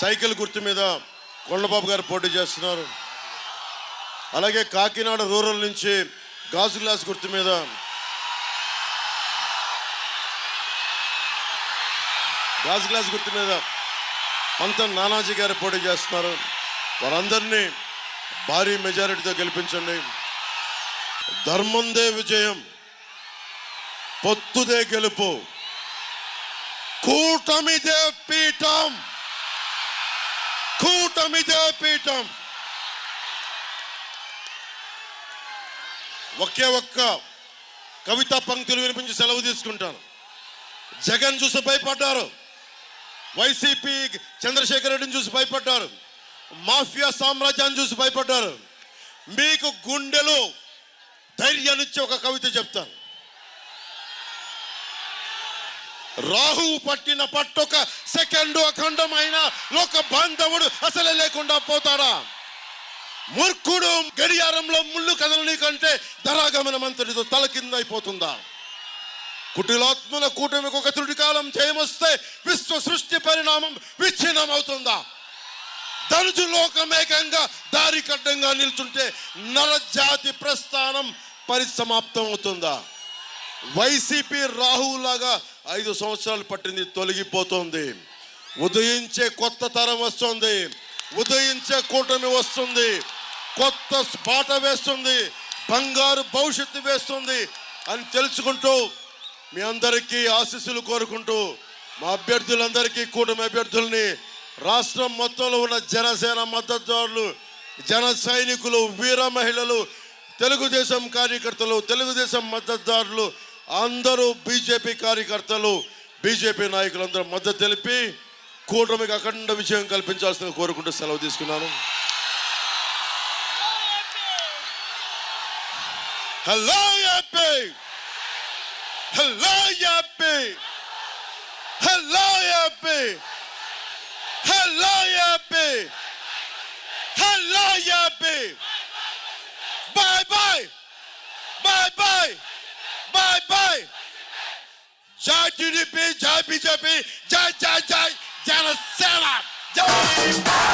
Cycle గుర్తు మీద కొండబాబు గారు పోటీ చేస్తున్నారు. అలాగే కాకినాడ రూరల్ నుంచి గాజు గ్లాస్ గుర్తు మీద గాజు గ్లాస్ గుర్తు మీద పంత నానాజీ గారు పోటీ చేస్తున్నారు. వారందరినీ భారీ మెజారిటీతో గెలిపించండి. ధర్మందే విజయం పొత్తుదే గెలుపు. కూటమిదే పీఠం. కూటమిదే పీఠం ఒకే ఒక్క కవితా పంక్తులు వినిపించి సెలవు తీసుకుంటాను. జగన్ చూసి భయపడ్డారు. వైసీపీ చంద్రశేఖర్ రెడ్డిని చూసి భయపడ్డారు. మాఫియా సామ్రాజ్యాన్ని చూసి భయపడ్డారు. మీకు గుండెలో ధైర్యాన్నిచ్చి ఒక కవిత చెప్తాను. రాహువు పట్టిన పట్టొక సెకండ్ అఖండమైన లోక బాంధవుడు అసలే లేకుండా పోతాడా? మూర్ఖుడు గడియారంలో ముళ్ళు కదలని కంటే ధరాగమనమంతటితో తల కింద అయిపోతుందా? కుటిలాత్మల కూటమికి ఒక త్రుడికాలం జయమొస్తే విశ్వ సృష్టి పరిణామం విచ్ఛిన్నం అవుతుందా ధనుజు లోకమేకంగా దారి కడ్డంగా నిల్చుంటే నరజాతి ప్రస్థానం పరిసమాప్తం అవుతుందా వైసీపీ రాహులాగా ఐదు సంవత్సరాలు పట్టింది తొలగిపోతుంది. ఉదయించే కొత్త తరం వస్తుంది. ఉదయించే కూటమి వస్తుంది. కొత్త బాట వేస్తుంది. బంగారు భవిష్యత్తు వేస్తుంది అని తెలుసుకుంటూ మీ అందరికీ ఆశీస్సులు కోరుకుంటూ మా అభ్యర్థులందరికీ కూటమి అభ్యర్థుల్ని రాష్ట్రం మొత్తంలో ఉన్న జనసేన మద్దతుదారులు జన సైనికులు వీర మహిళలు తెలుగుదేశం కార్యకర్తలు తెలుగుదేశం మద్దతుదారులు అందరూ బీజేపీ కార్యకర్తలు బీజేపీ నాయకులందరూ మద్దతు తెలిపి కూటమికి అఖండ విజయం కల్పించాల్సిన కోరుకుంటూ సెలవు తీసుకున్నాను హలో యాపీ హలో యాపీ హలో యాపీ హలో యాపీ హలో యాపీ bye bye bye bye bye bye జై టీడీపీ జై బీజేపీ జై జై జై జనసేన జై